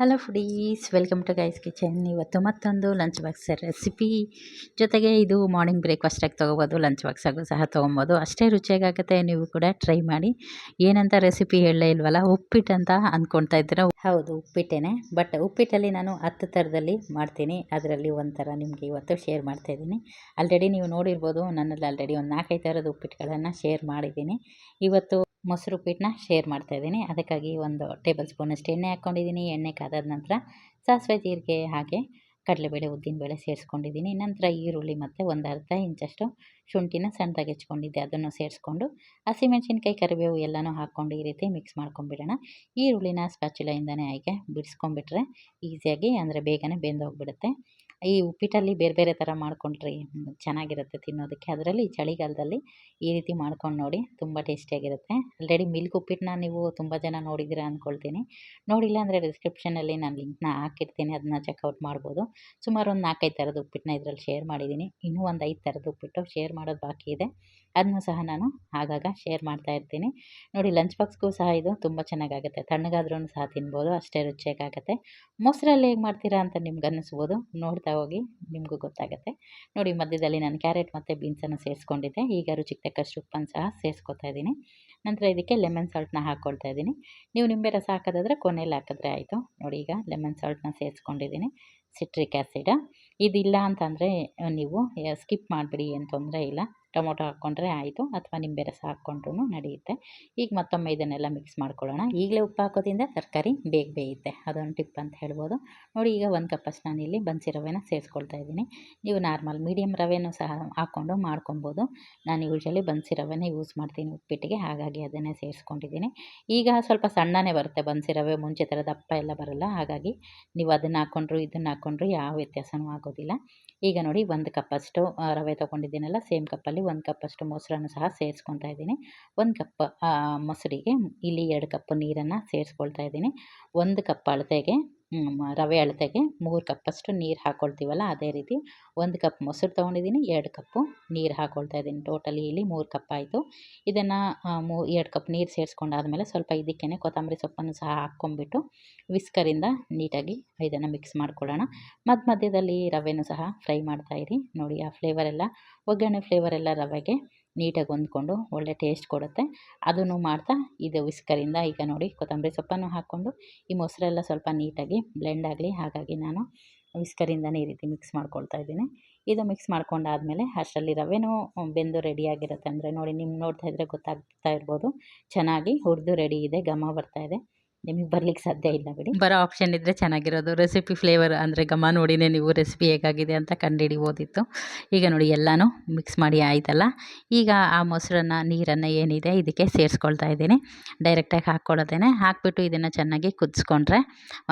Hello foodies welcome to guys kitchen ಇವತ್ತು ಮತ್ತೊಂದು lunch box recipe ಜೊತೆಗೆ ಇದು ಮಾರ್ನಿಂಗ್ ಬ್ರೇಕ್ಫಾಸ್ಟಾಗಿ ತೊಗೋಬೋದು ಲಂಚ್ ಬಾಕ್ಸಾಗೂ ಸಹ ತೊಗೊಬೋದು. ಅಷ್ಟೇ ರುಚಿಯಾಗುತ್ತೆ ನೀವು ಕೂಡ ಟ್ರೈ ಮಾಡಿ. ಏನಂತ ರೆಸಿಪಿ ಹೇಳಲೇ ಇಲ್ವಲ್ಲ ಉಪ್ಪಿಟ್ಟು ಅಂತ ಅಂದ್ಕೊಳ್ತಾ ಇದ್ದೀರ? ಹೌದು, ಉಪ್ಪಿಟ್ಟೇನೆ. ಬಟ್ ಉಪ್ಪಿಟ್ಟಲ್ಲಿ ನಾನು ಹತ್ತು ಥರದಲ್ಲಿ ಮಾಡ್ತೀನಿ. ಅದರಲ್ಲಿ ಒಂಥರ ನಿಮಗೆ ಇವತ್ತು ಶೇರ್ ಮಾಡ್ತಾ ಇದ್ದೀನಿ. ಆಲ್ರೆಡಿ ನೀವು ನೋಡಿರ್ಬೋದು, ನನ್ನಲ್ಲಿ ಆಲ್ರೆಡಿ ಒಂದು ನಾಲ್ಕೈದು ಥರದ ಉಪ್ಪಿಟ್ಟುಗಳನ್ನು ಶೇರ್ ಮಾಡಿದ್ದೀನಿ. ಇವತ್ತು ಮೊಸರು ಉಪ್ಪಿಟ್ಟನ್ನ ಶೇರ್ ಮಾಡ್ತಾ ಇದ್ದೀನಿ. ಅದಕ್ಕಾಗಿ ಒಂದು ಟೇಬಲ್ ಸ್ಪೂನಷ್ಟು ಎಣ್ಣೆ ಹಾಕ್ಕೊಂಡಿದ್ದೀನಿ. ಎಣ್ಣೆ ಕಾದಾದ ನಂತರ ಸಾಸಿವೆ ಜೀರಿಗೆ ಹಾಗೆ ಕಡಲೆಬೇಳೆ, ಉದ್ದಿನಬೇಳೆ ಸೇರಿಸ್ಕೊಂಡಿದ್ದೀನಿ. ನಂತರ ಈರುಳ್ಳಿ ಮತ್ತು ಒಂದು ಅರ್ಧ ಇಂಚಷ್ಟು ಶುಂಠಿನ ಸಣ್ಣದಾಗಿ ಹೆಚ್ಕೊಂಡಿದ್ದೆ. ಅದನ್ನು ಸೇರಿಸ್ಕೊಂಡು ಹಸಿಮೆಣ್ಸಿನ್ಕಾಯಿ ಕರಿಬೇವು ಎಲ್ಲನೂ ಹಾಕ್ಕೊಂಡು ಈ ರೀತಿ ಮಿಕ್ಸ್ ಮಾಡ್ಕೊಂಬಿಡೋಣ ಈರುಳ್ಳಿನ ಸ್ಪ್ಯಾಚುಲೆಯಿಂದನೇ ಹಾಗೆ ಬಿಡಿಸ್ಕೊಂಬಿಟ್ರೆ ಈಸಿಯಾಗಿ ಅಂದರೆ ಬೇಗನೆ ಬೆಂದೋಗ್ಬಿಡುತ್ತೆ. ಈ ಉಪ್ಪಿಟ್ಟಲ್ಲಿ ಬೇರೆ ಬೇರೆ ಥರ ಮಾಡ್ಕೊಂಡ್ರಿ ಚೆನ್ನಾಗಿರುತ್ತೆ ತಿನ್ನೋದಕ್ಕೆ. ಅದರಲ್ಲಿ ಚಳಿಗಾಲದಲ್ಲಿ ಈ ರೀತಿ ಮಾಡ್ಕೊಂಡು ನೋಡಿ, ತುಂಬ ಟೇಸ್ಟಿಯಾಗಿರುತ್ತೆ. ಆಲ್ರೆಡಿ ಮಿಲ್ಕ್ ಉಪ್ಪಿಟ್ಟನ್ನ ನೀವು ತುಂಬ ಜನ ನೋಡಿದ್ದೀರಾ ಅಂದ್ಕೊಳ್ತೀನಿ ನೋಡಿಲ್ಲ ಅಂದರೆ ಡಿಸ್ಕ್ರಿಪ್ಷನಲ್ಲಿ ನಾನು ಲಿಂಕ್ನ ಹಾಕಿರ್ತೀನಿ, ಅದನ್ನ ಚೆಕ್ಔಟ್ ಮಾಡ್ಬೋದು. ಸುಮಾರು ಒಂದು ನಾಲ್ಕೈದು ಥರದ ಉಪ್ಪಿಟ್ಟನ್ನ ಇದರಲ್ಲಿ ಶೇರ್ ಮಾಡಿದ್ದೀನಿ. ಇನ್ನೂ ಒಂದು ಐದು ಥರದ ಉಪ್ಪಿಟ್ಟು ಶೇರ್ ಮಾಡೋದು ಬಾಕಿ ಇದೆ. ಅದನ್ನು ಸಹ ನಾನು ಆಗಾಗ ಶೇರ್ ಮಾಡ್ತಾ ಇರ್ತೀನಿ. ನೋಡಿ, ಲಂಚ್ ಬಾಕ್ಸ್ಗೂ ಸಹ ಇದು ತುಂಬ ಚೆನ್ನಾಗಾಗುತ್ತೆ. ತಣ್ಣಗಾದ್ರೂ ಸಹ ತಿನ್ಬೋದು, ಅಷ್ಟೇ ರುಚಿಯಾಗುತ್ತೆ ಮೊಸರಲ್ಲಿ ಹೇಗೆ ಮಾಡ್ತೀರಾ ಅಂತ ನಿಮ್ಗೆ ಅನ್ನಿಸ್ಬೋದು, ನೋಡ್ತಾ ಹೋಗಿ, ನಿಮಗೂ ಗೊತ್ತಾಗುತ್ತೆ. ನೋಡಿ ಮಧ್ಯದಲ್ಲಿ ನಾನು ಕ್ಯಾರೆಟ್ ಮತ್ತು ಬೀನ್ಸನ್ನು ಸೇರಿಸ್ಕೊಂಡಿದ್ದೆ. ಈಗ ರುಚಿಗೆ ತಕ್ಕಷ್ಟು ಉಪ್ಪನ್ನು ಸಹ ಸೇರಿಸ್ಕೊತಾ ಇದ್ದೀನಿ. ನಂತರ ಇದಕ್ಕೆ ಲೆಮನ್ ಸಾಲ್ಟ್ನ ಹಾಕ್ಕೊಳ್ತಾ ಇದ್ದೀನಿ. ನೀವು ನಿಂಬೆ ರಸ ಹಾಕೋದಾದರೆ ಕೊನೆಯಲ್ಲಿ ಹಾಕಿದ್ರೆ ಆಯಿತು. ನೋಡಿ, ಈಗ ಲೆಮನ್ ಸಾಲ್ಟ್ನ ಸೇರಿಸ್ಕೊಂಡಿದ್ದೀನಿ. ಸಿಟ್ರಿಕ್ ಆ್ಯಸಿಡ ಇದಿಲ್ಲ ಅಂತಂದರೆ ನೀವು ಸ್ಕಿಪ್ ಮಾಡಿಬಿಡಿ ಏನು ತೊಂದರೆ ಇಲ್ಲ. ಟೊಮೊಟೊ ಹಾಕ್ಕೊಂಡ್ರೆ ಆಯಿತು, ಅಥವಾ ನಿಂಬೆ ರಸ ಹಾಕ್ಕೊಂಡ್ರೂ ನಡೆಯುತ್ತೆ. ಈಗ ಮತ್ತೊಮ್ಮೆ ಇದನ್ನೆಲ್ಲ ಮಿಕ್ಸ್ ಮಾಡ್ಕೊಳ್ಳೋಣ. ಈಗಲೇ ಉಪ್ಪು ಹಾಕೋದ್ರಿಂದ ತರಕಾರಿ ಬೇಗ ಬೇಯುತ್ತೆ. ಅದೊಂದು ಟಿಪ್ ಅಂತ ಹೇಳ್ಬೋದು. ನೋಡಿ, ಈಗ ಒಂದು ಕಪ್ಪಷ್ಟು ನಾನಿಲ್ಲಿ ಬನ್ಸಿ ರವೆನ ಸೇರಿಸ್ಕೊಳ್ತಾ ಇದ್ದೀನಿ. ನೀವು ನಾರ್ಮಲ್ ಮೀಡಿಯಮ್ ರವೆನೂ ಸಹ ಹಾಕ್ಕೊಂಡು ಮಾಡ್ಕೊಬೋದು ನಾನು ಯೂಶ್ವಲಿ ಬನ್ಸಿ ರವೆನೇ ಯೂಸ್ ಮಾಡ್ತೀನಿ ಉಪ್ಪಿಟ್ಟಿಗೆ, ಹಾಗಾಗಿ ಅದನ್ನೇ ಸೇರಿಸ್ಕೊಂಡಿದ್ದೀನಿ. ಈಗ ಸ್ವಲ್ಪ ಸಣ್ಣನೇ ಬರುತ್ತೆ ಬನ್ಸಿ ರವೆ. ಮುಂಚೆ ಥರ ದಪ್ಪ ಎಲ್ಲ ಬರಲ್ಲ. ಹಾಗಾಗಿ ನೀವು ಅದನ್ನು ಹಾಕ್ಕೊಂಡ್ರು ಇದನ್ನು ಹಾಕ್ಕೊಂಡ್ರು ಯಾವ ವ್ಯತ್ಯಾಸವೂ ಆಗೋದಿಲ್ಲ. ಈಗ ನೋಡಿ ಒಂದು ಕಪ್ಪಷ್ಟು ರವೆ ತೊಗೊಂಡಿದ್ದೀನಲ್ಲ, ಸೇಮ್ ಕಪ್ಪಲ್ಲಿ ಒಂದು ಕಪ್ಪಷ್ಟು ಮೊಸರನ್ನು ಸಹ ಸೇರಿಸ್ಕೊತಾ ಇದ್ದೀನಿ. ಒಂದು ಕಪ್ ಮೊಸರಿಗೆ ಇಲ್ಲಿ ಎರಡು ಕಪ್ ನೀರನ್ನು ಸೇರಿಸ್ಕೊಳ್ತಾ ಇದ್ದೀನಿ. ಒಂದು ಕಪ್ ಅಳತೆಗೆ ರವೆ ಅಳತೆಗೆ ಮೂರು ಕಪ್ಪಷ್ಟು ನೀರು ಹಾಕ್ಕೊಳ್ತೀವಲ್ಲ ಅದೇ ರೀತಿ ಒಂದು ಕಪ್ ಮೊಸರು ತೊಗೊಂಡಿದ್ದೀನಿ, ಎರಡು ಕಪ್ಪು ನೀರು ಹಾಕ್ಕೊಳ್ತಾ ಇದ್ದೀನಿ. ಟೋಟಲಿ ಇಲ್ಲಿ ಮೂರು ಕಪ್ ಆಯಿತು. ಇದನ್ನು ಮೂ, ಎರಡು ಕಪ್ ನೀರು ಸೇರಿಸ್ಕೊಂಡಾದ್ಮೇಲೆ ಸ್ವಲ್ಪ ಇದಕ್ಕೇ ಕೊತ್ತಂಬರಿ ಸೊಪ್ಪನ್ನು ಸಹ ಹಾಕ್ಕೊಂಬಿಟ್ಟು ವಿಸ್ಕರಿಂದ ನೀಟಾಗಿ ಇದನ್ನು ಮಿಕ್ಸ್ ಮಾಡ್ಕೊಳ್ಳೋಣ. ಮಧ್ಯ ಮಧ್ಯದಲ್ಲಿ ರವೆನೂ ಸಹ ಫ್ರೈ ಮಾಡ್ತಾಯಿರಿ ನೋಡಿ ಆ ಫ್ಲೇವರೆಲ್ಲ ಒಗ್ಗರಣೆ ಫ್ಲೇವರೆಲ್ಲ ರವೆಗೆ. ನೀಟಾಗಿ ಹೊಂದ್ಕೊಂಡು ಒಳ್ಳೆ ಟೇಸ್ಟ್ ಕೊಡುತ್ತೆ. ಅದನ್ನು ಮಾಡ್ತಾ ಇದು ವಿಸ್ಕರಿಂದ ಈಗ ನೋಡಿ ಕೊತ್ತಂಬರಿ ಸೊಪ್ಪನ್ನು ಹಾಕ್ಕೊಂಡು ಈ ಮೊಸರೆಲ್ಲ ಸ್ವಲ್ಪ ನೀಟಾಗಿ ಬ್ಲೆಂಡ್ ಆಗಲಿ, ಹಾಗಾಗಿ ನಾನು ವಿಸ್ಕರಿಂದನೇ ಈ ರೀತಿ ಮಿಕ್ಸ್ ಮಾಡ್ಕೊಳ್ತಾ ಇದ್ದೀನಿ. ಇದು ಮಿಕ್ಸ್ ಮಾಡ್ಕೊಂಡಾದಮೇಲೆ ಅಷ್ಟರಲ್ಲಿ ರವೆನೂ ಬೆಂದು ರೆಡಿಯಾಗಿರುತ್ತೆ ಅಂದರೆ ನೋಡಿ ನಿಮ್ಗೆ ನೋಡ್ತಾ ಇದ್ದರೆ ಗೊತ್ತಾಗ್ತಾ ಇರ್ಬೋದು. ಚೆನ್ನಾಗಿ ಹುರಿದು ರೆಡಿ ಇದೆ, ಘಮ ಬರ್ತಾ ಇದೆ. ನಿಮಗೆ ಬರ್ಲಿಕ್ಕೆ ಸಾಧ್ಯ ಇಲ್ಲ ಬಿಡಿ. ಬರೋ ಆಪ್ಷನ್ ಇದ್ದರೆ ಚೆನ್ನಾಗಿರೋದು. ರೆಸಿಪಿ ಫ್ಲೇವರ್ ಅಂದರೆ ಘಮ ನೋಡಿನೇ ನೀವು ರೆಸಿಪಿ ಹೇಗಾಗಿದೆ ಅಂತ ಕಂಡುಹಿಡಿಬೋದಿತ್ತು ಈಗ ನೋಡಿ ಎಲ್ಲನೂ ಮಿಕ್ಸ್ ಮಾಡಿ ಆಯ್ತಲ್ಲ. ಈಗ ಆ ಮೊಸರನ್ನು, ನೀರನ್ನು ಏನಿದೆ ಇದಕ್ಕೆ ಸೇರಿಸ್ಕೊಳ್ತಾ ಇದ್ದೀನಿ. ಡೈರೆಕ್ಟಾಗಿ ಹಾಕ್ಕೊಳ್ಳೋದೇನೆ. ಹಾಕ್ಬಿಟ್ಟು ಇದನ್ನು ಚೆನ್ನಾಗಿ ಕುದಿಸ್ಕೊಂಡ್ರೆ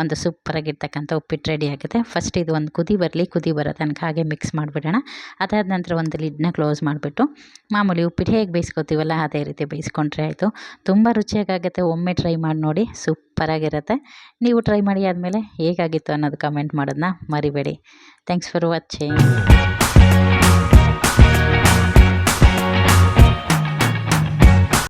ಒಂದು ಸೂಪರಾಗಿರ್ತಕ್ಕಂಥ ಉಪ್ಪಿಟ್ಟು ರೆಡಿ ಆಗುತ್ತೆ. ಫಸ್ಟ್ ಇದು ಒಂದು ಕುದಿ ಬರಲಿ, ಕುದಿ ಬರೋ ತನಕ ಹಾಗೆ ಮಿಕ್ಸ್ ಮಾಡಿಬಿಡೋಣ. ಅದಾದ ನಂತರ ಒಂದು ಲಿಡ್ನ ಕ್ಲೋಸ್ ಮಾಡಿಬಿಟ್ಟು ಮಾಮೂಲಿ ಉಪ್ಪಿಟ್ಟು ಹೇಗೆ ಬೇಯಿಸ್ಕೊತೀವಲ್ಲ ಅದೇ ರೀತಿ ಬೇಯಿಸ್ಕೊಂಡ್ರೆ ಆಯಿತು. ತುಂಬ ರುಚಿಯಾಗುತ್ತೆ ಒಮ್ಮೆ ಟ್ರೈ ಮಾಡಿ ನೋಡಿ ಸೂಪ್ ಸೂಪರಾಗಿರುತ್ತೆ. ನೀವು ಟ್ರೈ ಮಾಡಿ ಆದಮೇಲೆ ಹೇಗಾಗಿತ್ತು ಅನ್ನೋದು ಕಮೆಂಟ್ ಮಾಡೋದನ್ನ ಮರಿಬೇಡಿ. Thanks for watching